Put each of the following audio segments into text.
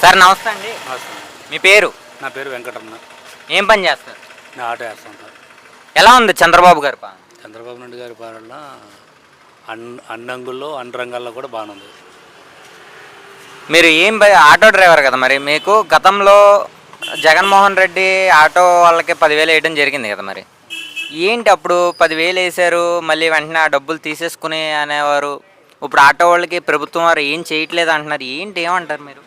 Sir నమస్తే అండి. మీ పేరు? నా పేరు వెంకటరమణ. ఏం పని చేస్తారు? నేను ఆటో వేస్తూ ఉంటాను ఎలా ఉంది చంద్రబాబు గారి పాలన? చంద్రబాబు నాయుడు గారి పాలన అన్ అన్ని అంగుల్లో అన్ని రంగాల్లో కూడా బాగానే ఉంది. మీరు ఏం ఆటో డ్రైవర్ కదా మరి? మీకు గతంలో జగన్మోహన్ రెడ్డి ఆటో వాళ్ళకి పదివేలు వేయడం జరిగింది కదా మరి? ఏంటి అప్పుడు పదివేలు వేశారు మళ్ళీ వెంటనే ఆ డబ్బులు తీసేసుకుని అనేవారు? ఇప్పుడు ఆటో వాళ్ళకి ప్రభుత్వం వారు ఏం చేయట్లేదు అంటున్నారు? ఏంటి ఏమంటారు మీరు?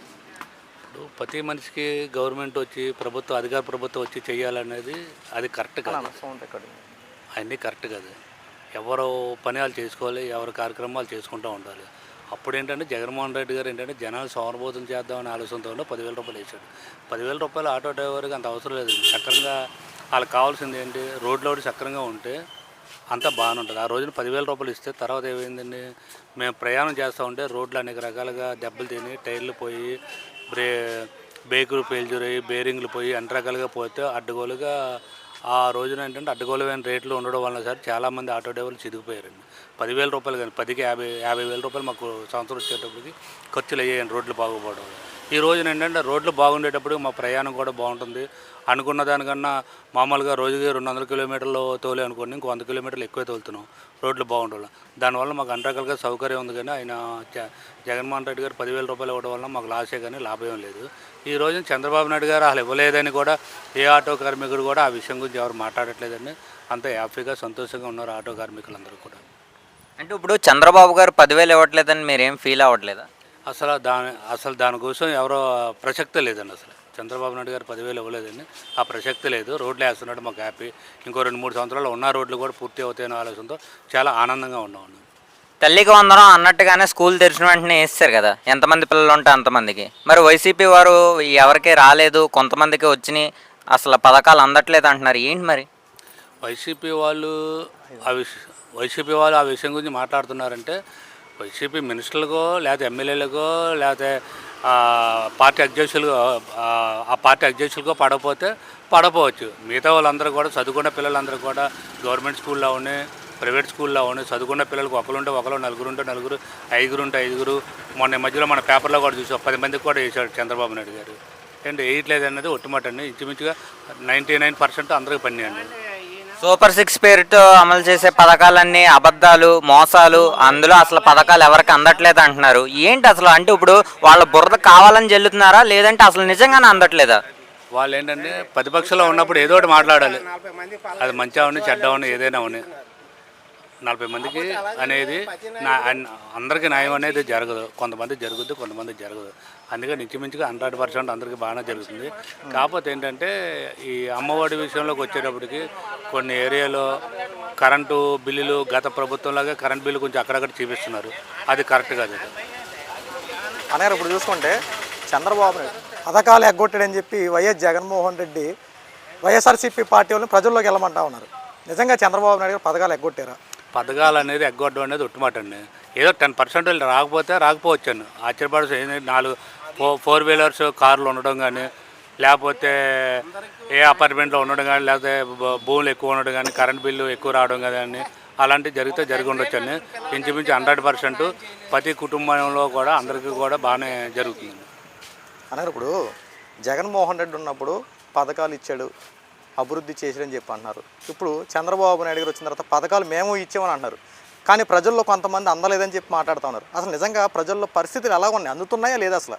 ఇప్పుడు ప్రతి మనిషికి గవర్నమెంట్ వచ్చి ప్రభుత్వం అధికార ప్రభుత్వం వచ్చి చేయాలనేది అది కరెక్ట్ కాదు. అన్నీ కరెక్ట్ కాదు. ఎవరు పని వాళ్ళు చేసుకోవాలి ఎవరి కార్యక్రమాలు చేసుకుంటూ ఉండాలి. అప్పుడు ఏంటంటే జగన్మోహన్ రెడ్డి గారు ఏంటంటే జనాలు సోమరబోధం చేద్దామని ఆలోచనతో పదివేల రూపాయలు వేసాడు పదివేల రూపాయలు ఆటో డ్రైవర్కి అంత అవసరం లేదు. సక్రంగా వాళ్ళకి కావాల్సింది ఏంటి? రోడ్లో సక్రంగా ఉంటే అంతా బాగానే ఉంటుంది. ఆ రోజున పదివేల రూపాయలు ఇస్తే తర్వాత ఏమైందండి? మేము ప్రయాణం చేస్తూ ఉంటే రోడ్లు అనేక రకాలుగా దెబ్బలు తిని టైర్లు పోయి బ్రే బేకులు అయ్యి బేరింగ్లు పోయి అన్ని రకాలుగా పోతే అడ్డగోలుగా ఆ రోజున ఏంటంటే అడ్డగోలమైన రేట్లు ఉండడం వల్ల సార్ చాలామంది ఆటో డ్రైవర్లు చిరిగిపోయారండి. పదివేల రూపాయలు కానీ పదికి యాభై యాభై వేల రూపాయలు మాకు సంవత్సరం వచ్చేటప్పటికి ఖర్చులు అయ్యాయండి రోడ్లు బాగుపడడం ఈ రోజున ఏంటంటే రోడ్లు బాగుండేటప్పుడు మా ప్రయాణం కూడా బాగుంటుంది. అనుకున్న దానికన్నా మామూలుగా రోజుకి రెండు వందల కిలోమీటర్లు తోలే అనుకోండి ఇంకో వంద కిలోమీటర్లు ఎక్కువే తోలుతున్నాం. రోడ్లు బాగుండవు దానివల్ల మాకు అన్ని రకాలుగా సౌకర్యం ఉంది కానీ ఆయన జగన్మోహన్ రెడ్డి గారు పదివేల రూపాయలు ఇవ్వడం వల్ల మాకు లాసే కానీ లాభం లేదు. ఈ రోజున చంద్రబాబు నాయుడు గారు అసలు ఇవ్వలేదని కూడా ఏ ఆటో కార్మికుడు కూడా ఆ విషయం గురించి ఎవరు మాట్లాడట్లేదండి. అంత హ్యాపీగా సంతోషంగా ఉన్నారు ఆటో కార్మికులందరూ కూడా. అంటే ఇప్పుడు చంద్రబాబు గారు పదివేలు ఇవ్వట్లేదని మీరేం ఫీల్ అవ్వట్లేదా? అసలు దాని అసలు దానికోసం ఎవరో ప్రసక్తే లేదండి అసలు. చంద్రబాబు నాయుడు గారు పదివేలు ఇవ్వలేదండి. ఆ ప్రసక్తి లేదు. రోడ్లు వేస్తున్నాడు మాకు హ్యాపీ. ఇంకో రెండు మూడు సంవత్సరాలు ఉన్న రోడ్లు కూడా పూర్తి అవుతాయనే ఆలోచనతో చాలా ఆనందంగా ఉన్నామండి తల్లికి వందనం అన్నట్టుగానే స్కూల్ తెరిచిన వెంటనే వేస్తారు కదా. ఎంతమంది పిల్లలు ఉంటే అంతమందికి. మరి వైసీపీ వారు ఎవరికీ రాలేదు కొంతమందికి వచ్చినాయి అసలు పథకాలు అందట్లేదు అంటున్నారు. ఏంటి మరి? వైసీపీ వాళ్ళు ఆ విష వైసీపీ వాళ్ళు ఆ విషయం గురించి మాట్లాడుతున్నారంటే వైసీపీ మినిస్టర్లుగో లేకపోతే ఎమ్మెల్యేలుగో లేకపోతే పార్టీ అధ్యక్షులు ఆ పార్టీ అధ్యక్షులకో పడకపోతే పడపోవచ్చు. మిగతా వాళ్ళందరూ కూడా చదువుకున్న పిల్లలందరూ కూడా గవర్నమెంట్ స్కూల్లో ఉన్నాయి ప్రైవేట్ స్కూల్లో ఉన్నాయి చదువుకున్న పిల్లలకు ఒకరుంటే ఒకరు నలుగురు ఉంటే నలుగురు ఐదుగురు ఉంటే ఐదుగురు. మొన్న ఈ మధ్యలో మన పేపర్లో కూడా చూసాం పది మందికి కూడా వేసాడు చంద్రబాబు నాయుడు గారు. ఏంటి వేయట్లేదు అనేది ఒట్టుమాట అండి. ఇంచుమించుగా నైంటీ నైన్ పర్సెంట్ అందరికి పని అండి. సూపర్ సిక్స్ పేరుతో అమలు చేసే పథకాలన్నీ అబద్ధాలు మోసాలు అందులో అసలు పథకాలు ఎవరికి అందట్లేదు అంటున్నారు. ఏంటి అసలు? అంటే ఇప్పుడు వాళ్ళ బురద కావాలని చెల్లుతున్నారా లేదంటే అసలు నిజంగానే అందట్లేదా? వాళ్ళు ఏంటంటే ప్రతిపక్షంలో ఉన్నప్పుడు ఏదో ఒకటి మాట్లాడాలి. అది మంచిగా ఉన్నాయి చెడ్డ ఉన్నాయి ఏదైనా ఉన్నాయి నలభై మందికి అనేది అందరికీ న్యాయం అనేది జరగదు. కొంతమంది జరుగుద్ది కొంతమంది జరగదు. అందుకని ఇంచుమించుగా హండ్రెడ్ పర్సెంట్ అందరికీ బాగానే జరుగుతుంది. కాకపోతే ఏంటంటే ఈ అమ్మఒడి విషయంలోకి వచ్చేటప్పటికి కొన్ని ఏరియాలో కరెంటు బిల్లులు గత ప్రభుత్వంలాగా కరెంట్ బిల్లు కొంచెం అక్కడక్కడ చూపిస్తున్నారు. అది కరెక్ట్ కాదు. అనగారు ఇప్పుడు చూసుకుంటే చంద్రబాబు నాయుడు పథకాలు ఎగ్గొట్టాడని చెప్పి YS Jaganmohan Reddy YSRCP party వాళ్ళని ప్రజల్లోకి వెళ్ళమంటా ఉన్నారు. నిజంగా చంద్రబాబు నాయుడు గారు పథకాలు ఎగ్గొట్టారా? పథకాలు అనేది ఎగ్గొట్టడం అనేది ఉట్టుమాటండి. ఏదో టెన్ పర్సెంట్ రాకపోతే రాకపోవచ్చు అండి ఆశ్చర్యపడాల్సి నాలుగు ఫో ఫోర్ వీలర్స్ కార్లు ఉండడం కానీ లేకపోతే ఏ అపార్ట్మెంట్లో ఉండడం కానీ లేకపోతే భూములు ఎక్కువ ఉండడం కానీ కరెంట్ బిల్లు ఎక్కువ రావడం కానీ అలాంటివి జరిగితే జరిగి ఉండొచ్చండి ఇంచుమించు హండ్రెడ్ పర్సెంట్ ప్రతి కుటుంబంలో కూడా అందరికీ కూడా బాగానే జరుగుతుంది అన్నారు ఇప్పుడు జగన్మోహన్ రెడ్డి ఉన్నప్పుడు పథకాలు ఇచ్చాడు. అభివృద్ధి చేశాడని చెప్పి అంటున్నారు ఇప్పుడు చంద్రబాబు నాయుడు గారు వచ్చిన తర్వాత పథకాలు మేము ఇచ్చామని అంటున్నారు కానీ ప్రజల్లో కొంతమంది అందలేదని చెప్పి మాట్లాడుతూ ఉన్నారు. అసలు నిజంగా ప్రజల్లో పరిస్థితులు ఎలా ఉన్నాయి? అందుతున్నాయా లేదా అసలు?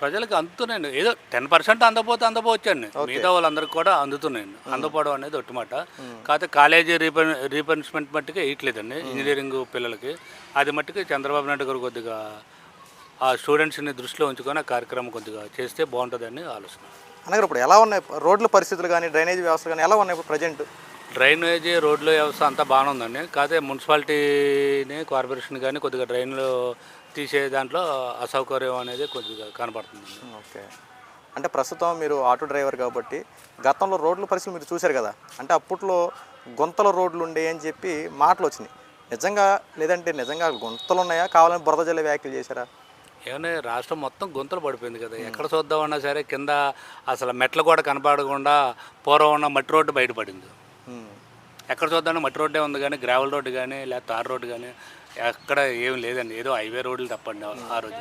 ప్రజలకు అందుతున్నాయండి ఏదో టెన్ పర్సెంట్ అందపోతే అందపోవచ్చండి మిగతా వాళ్ళందరికీ కూడా అందుతున్నాయండి అందపోవడం అనేది ఒట్టుమాట. కాకపోతే కాలేజీ రీపన్ రీపనిష్మెంట్ మట్టుకే వేయట్లేదండి ఇంజనీరింగ్ పిల్లలకి. అది మట్టుకు చంద్రబాబు నాయుడు గారు కొద్దిగా ఆ స్టూడెంట్స్ని దృష్టిలో ఉంచుకొని ఆ కార్యక్రమం కొద్దిగా చేస్తే బాగుంటుందని ఆలోచన. అనగారు ఇప్పుడు ఎలా ఉన్నాయి? రోడ్ల పరిస్థితులు కానీ డ్రైనేజ్ వ్యవస్థలు కానీ ఎలా ఉన్నాయి ఇప్పుడు ప్రజెంట్? డ్రైనేజీ రోడ్ల వ్యవస్థ అంతా బాగానే ఉందండి. కాకపోతే మున్సిపాలిటీని కార్పొరేషన్ కానీ కొద్దిగా డ్రైన్లు తీసే దాంట్లో అసౌకర్యం అనేది కొద్దిగా కనపడుతుంది ఓకే. అంటే ప్రస్తుతం మీరు ఆటో డ్రైవర్ కాబట్టి గతంలో రోడ్ల పరిస్థితులు మీరు చూశారు కదా? అంటే అప్పట్లో గుంతల రోడ్లు ఉండే అని చెప్పి మాటలు వచ్చినాయి. నిజంగా లేదంటే నిజంగా గుంతలు ఉన్నాయా? కావాలని బురద జల్లే వ్యాఖ్యలు చేశారా? ఏమన్నా రాష్ట్రం మొత్తం గుంతలు పడిపోయింది కదా. ఎక్కడ చూద్దామన్నా సరే కింద అసలు మెట్లు కూడా కనపడకుండా పూర్వం ఉన్న మట్టి రోడ్డు బయటపడింది. ఉమ్. ఎక్కడ చూద్దామన్నా మట్టి రోడ్డే ఉంది కానీ గ్రావెల్ రోడ్డు కానీ లేకపోతే తార్ రోడ్డు కానీ ఎక్కడ ఏం లేదండి. ఏదో హైవే రోడ్లు తప్పండి ఆ రోజు.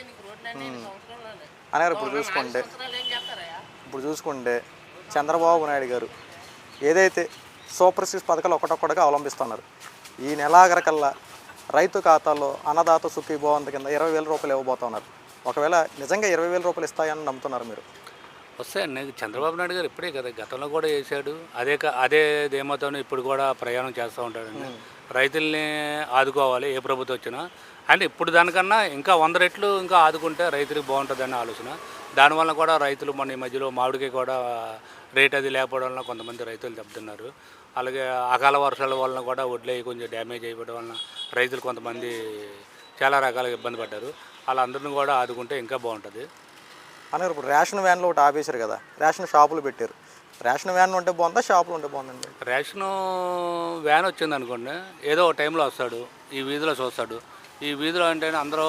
నీకు రోడ్లన్నీ సంవత్సరంలోనే అన్నారు ఇప్పుడు చూసుకుంటే సంవత్సరాలు ఏం చేస్తారయ్యా ఇప్పుడు చూసుకుంటే చంద్రబాబు నాయుడు గారు ఏదైతే సూపర్ సిక్స్ పథకాలు ఒకటొక్కటిగా అవలంబిస్తున్నారు. ఈ నెలాఖరికల్లా రైతు ఖాతాలో అన్నదాత సుఖీ భవంత కింద ఇరవై వేల రూపాయలు ఇవ్వబోతున్నారు. ఒకవేళ నిజంగా ఇరవై వేల రూపాయలు ఇస్తాయని నమ్ముతున్నారు మీరు? వస్తాయండి చంద్రబాబు నాయుడు గారు ఇప్పుడే కదా గతంలో కూడా చేశాడు. అదే అదే ధీమాతో ఇప్పుడు కూడా ప్రయాణం చేస్తూ ఉంటాడండి. రైతుల్ని ఆదుకోవాలి ఏ ప్రభుత్వం వచ్చినా. అండ్ ఇప్పుడు దానికన్నా ఇంకా వంద రెట్లు ఇంకా ఆదుకుంటే రైతులకు బాగుంటుందని ఆలోచన. దానివల్ల కూడా రైతులు మన ఈ మధ్యలో మామిడికి కూడా రేట్ అది లేకపోవడం వల్ల కొంతమంది రైతులు దెబ్బతిన్నారు. అలాగే అకాల వర్షాల వలన కూడా వడ్లు కొంచెం డ్యామేజ్ అయిపోవడం వలన రైతులు కొంతమంది చాలా రకాలుగా ఇబ్బంది పడ్డారు. వాళ్ళందరిని కూడా ఆదుకుంటే ఇంకా బాగుంటుంది. అన్నారు ఇప్పుడు రేషన్ వ్యాన్లో ఒకటి ఆపేశారు కదా రేషన్ షాపులు పెట్టారు. రేషన్ వ్యాన్ ఉంటే బాగుందా షాపులు ఉంటే బాగుందండి? రేషను వ్యాన్ వచ్చింది అనుకోండి ఏదో ఒక టైంలో వస్తాడు ఈ వీధిలో చూస్తాడు. ఈ వీధిలో అంటే అందరూ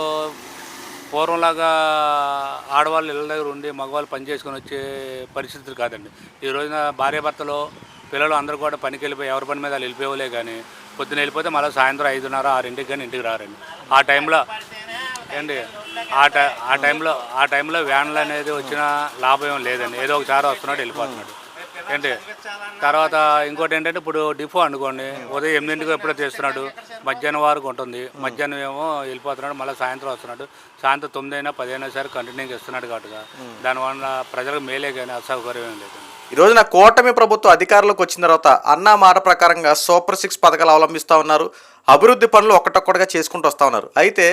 పూర్వంలాగా ఆడవాళ్ళు ఇళ్ళ దగ్గర ఉండి మగవాళ్ళు పని చేసుకొని వచ్చే పరిస్థితులు కాదండి. ఈ రోజున భార్యాభర్తలు పిల్లలు అందరూ కూడా పనికి వెళ్ళిపోయి ఎవరి పని మీద వెళ్ళిపోవలే కానీ పొద్దున వెళ్ళిపోతే మళ్ళీ సాయంత్రం ఐదున్నర ఆరింటికి కానీ ఇంటికి రారండి. ఆ టైంలో ఏంటి ఆ టై ఆ టైంలో ఆ టైంలో వ్యాన్లు అనేది వచ్చిన లాభం ఏం లేదండి. ఏదో ఒకసారి వస్తున్నాడు వెళ్ళిపోతున్నాడు. ఏంటి? తర్వాత ఇంకోటి ఏంటంటే ఇప్పుడు డిపో అనుకోండి ఉదయం ఎనిమిదింటికి ఎప్పుడో తీస్తున్నాడు మధ్యాహ్నం వరకు ఉంటుంది. మధ్యాహ్నం ఏమో వెళ్ళిపోతున్నాడు మళ్ళీ సాయంత్రం వస్తున్నాడు. సాయంత్రం తొమ్మిది అయినా పది అయినా సరే కంటిన్యూగా ఇస్తున్నాడు కాబట్టి దానివల్ల ప్రజలకు మేలే కానీ అసౌకర్యం ఏం లేదండి ఈ రోజున కూటమి ప్రభుత్వం అధికారంలోకి వచ్చిన తర్వాత అన్న మాట ప్రకారంగా సూపర్ సిక్స్ పథకాలు అవలంబిస్తూ ఉన్నారు. అభివృద్ధి పనులు ఒకటొక్కటిగా చేసుకుంటూ వస్తూ ఉన్నారు. అయితే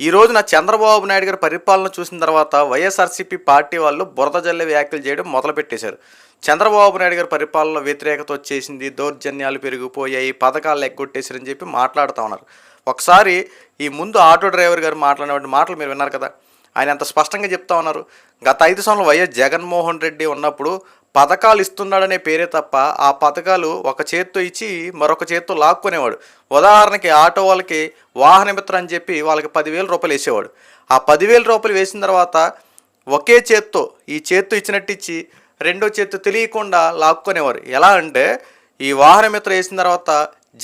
ఈ రోజున చంద్రబాబు నాయుడు గారి పరిపాలన చూసిన తర్వాత వైఎస్ఆర్సీపీ పార్టీ వాళ్ళు బురద జల్లే వ్యాఖ్యలు చేయడం మొదలుపెట్టేశారు. చంద్రబాబు నాయుడు గారి పరిపాలనలో వ్యతిరేకత వచ్చేసింది దౌర్జన్యాలు పెరిగిపోయాయి పథకాలు ఎగ్గొట్టేసారని చెప్పి మాట్లాడుతూ ఉన్నారు. ఒకసారి ఈ ముందు ఆటో డ్రైవర్ గారు మాట్లాడినటువంటి మాటలు మీరు విన్నారు కదా? ఆయన అంత స్పష్టంగా చెప్తా ఉన్నారు. గత ఐదు సంవత్సరాలు వైఎస్ జగన్మోహన్ రెడ్డి ఉన్నప్పుడు పథకాలు ఇస్తున్నాడనే పేరే తప్ప ఆ పథకాలు ఒక చేత్తో ఇచ్చి మరొక చేత్తో లాక్కునేవాడు. ఉదాహరణకి ఆటో వాళ్ళకి వాహన మిత్ర అని చెప్పి వాళ్ళకి పదివేల రూపాయలు వేసేవాడు. ఆ పదివేల రూపాయలు వేసిన తర్వాత ఒకే చేత్తో ఈ చేత్తో ఇచ్చినట్టు ఇచ్చి రెండో చేతి తెలియకుండా లాక్కునేవారు. ఎలా అంటే ఈ వాహనం మిత్ర వేసిన తర్వాత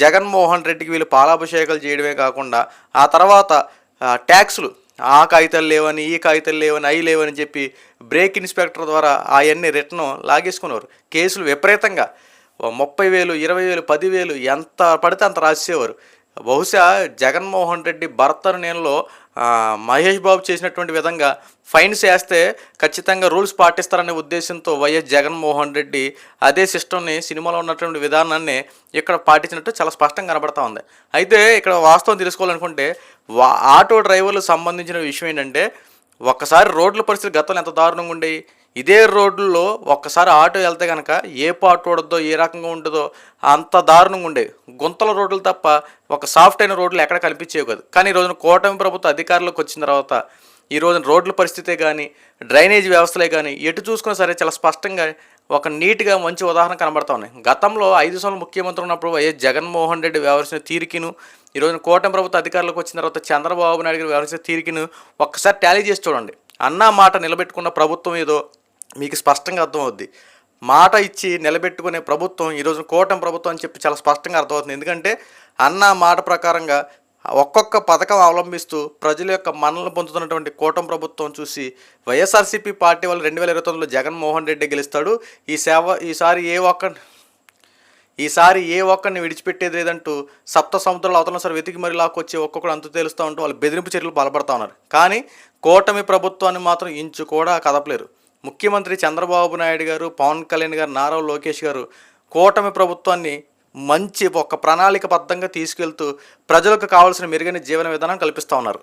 జగన్మోహన్ రెడ్డికి వీళ్ళు పాలాభిషేకాలు చేయడమే కాకుండా ఆ తర్వాత ట్యాక్సులు ఆ కాగితాలు లేవని ఈ కాగితాలు లేవని అవి లేవని చెప్పి బ్రేక్ ఇన్స్పెక్టర్ ద్వారా అవన్నీ రిటర్న్ లాగేసుకునేవారు. కేసులు విపరీతంగా. ముప్పై వేలు ఇరవై వేలు పదివేలు ఎంత పడితే అంత రాసేవారు. బహుశా జగన్మోహన్ రెడ్డి భర్తను నేనులో మహేష్ బాబు చేసినటువంటి విధంగా ఫైన్స్ వేస్తే ఖచ్చితంగా రూల్స్ పాటిస్తారనే ఉద్దేశంతో వైఎస్ జగన్మోహన్ రెడ్డి అదే సిస్టమ్ని సినిమాలో ఉన్నటువంటి విధానాన్ని ఇక్కడ పాటించినట్టు చాలా స్పష్టంగా కనబడతా ఉంది. అయితే ఇక్కడ వాస్తవం తెలుసుకోవాలనుకుంటే వా ఆటో డ్రైవర్లకు సంబంధించిన విషయం ఏంటంటే ఒక్కసారి రోడ్ల పరిస్థితి గతంలో ఎంత దారుణంగా ఉండేవి ఇదే రోడ్లలో ఒక్కసారి ఆటో వెళ్తే కనుక ఏ పాటు ఉండదో ఏ రకంగా ఉంటుందో అంత దారుణంగా ఉండేవి గుంతల రోడ్లు తప్ప ఒక సాఫ్ట్ అయిన రోడ్లు ఎక్కడ కనిపించేవి కాదు. కానీ ఈ రోజున కూటమి ప్రభుత్వ అధికారంలోకి వచ్చిన తర్వాత ఈ రోజున రోడ్ల పరిస్థితే కానీ డ్రైనేజ్ వ్యవస్థలే కానీ ఎటు చూసుకున్నా సరే చాలా స్పష్టంగా ఒక నీట్గా మంచి ఉదాహరణ కనబడతా ఉన్నాయి. గతంలో ఐదు సంవత్సరాలు ముఖ్యమంత్రి ఉన్నప్పుడు వైఎస్ జగన్మోహన్ రెడ్డి వ్యవహరించిన తీరికిను ఈ కూటమి ప్రభుత్వ అధికారులకు వచ్చిన తర్వాత చంద్రబాబు నాయుడు గారు వ్యవహరించిన తీరికిను ఒక్కసారి టాలీ చేసి చూడండి. అన్న మాట నిలబెట్టుకున్న ప్రభుత్వం ఏదో మీకు స్పష్టంగా అర్థమవుద్ది. మాట ఇచ్చి నిలబెట్టుకునే ప్రభుత్వం ఈరోజు కూటమి ప్రభుత్వం అని చెప్పి చాలా స్పష్టంగా అర్థమవుతుంది. ఎందుకంటే అన్న మాట ప్రకారంగా ఒక్కొక్క పథకం అవలంబిస్తూ ప్రజల యొక్క మన్నలు పొందుతున్నటువంటి కూటమి ప్రభుత్వం చూసి వైఎస్ఆర్సీపీ పార్టీ వాళ్ళు రెండు వేల ఇరవై తొమ్మిదిలో జగన్మోహన్ రెడ్డి గెలుస్తాడు. ఈ సేవ ఈసారి ఏ ఒక్క ఈసారి ఏ ఒక్కరిని విడిచిపెట్టేది లేదంటూ సప్త సముద్రాలు అవతల సరే వెతికి మరి లాక్కొచ్చి ఒక్కొక్కరు అంతు తేలుస్తూ ఉంటూ వాళ్ళు బెదిరింపు చర్యలు బలపడతా ఉన్నారు. కానీ కూటమి ప్రభుత్వాన్ని మాత్రం ఇంచు కూడా కదపలేరు. ముఖ్యమంత్రి చంద్రబాబు నాయుడు గారు పవన్ కళ్యాణ్ గారు నారా లోకేష్ గారు కూటమి ప్రభుత్వాన్ని మంచి ఒక ప్రణాళికబద్ధంగా తీసుకెళ్తూ ప్రజలకు కావాల్సిన మెరుగైన జీవన విధానం కల్పిస్తూ ఉన్నారు.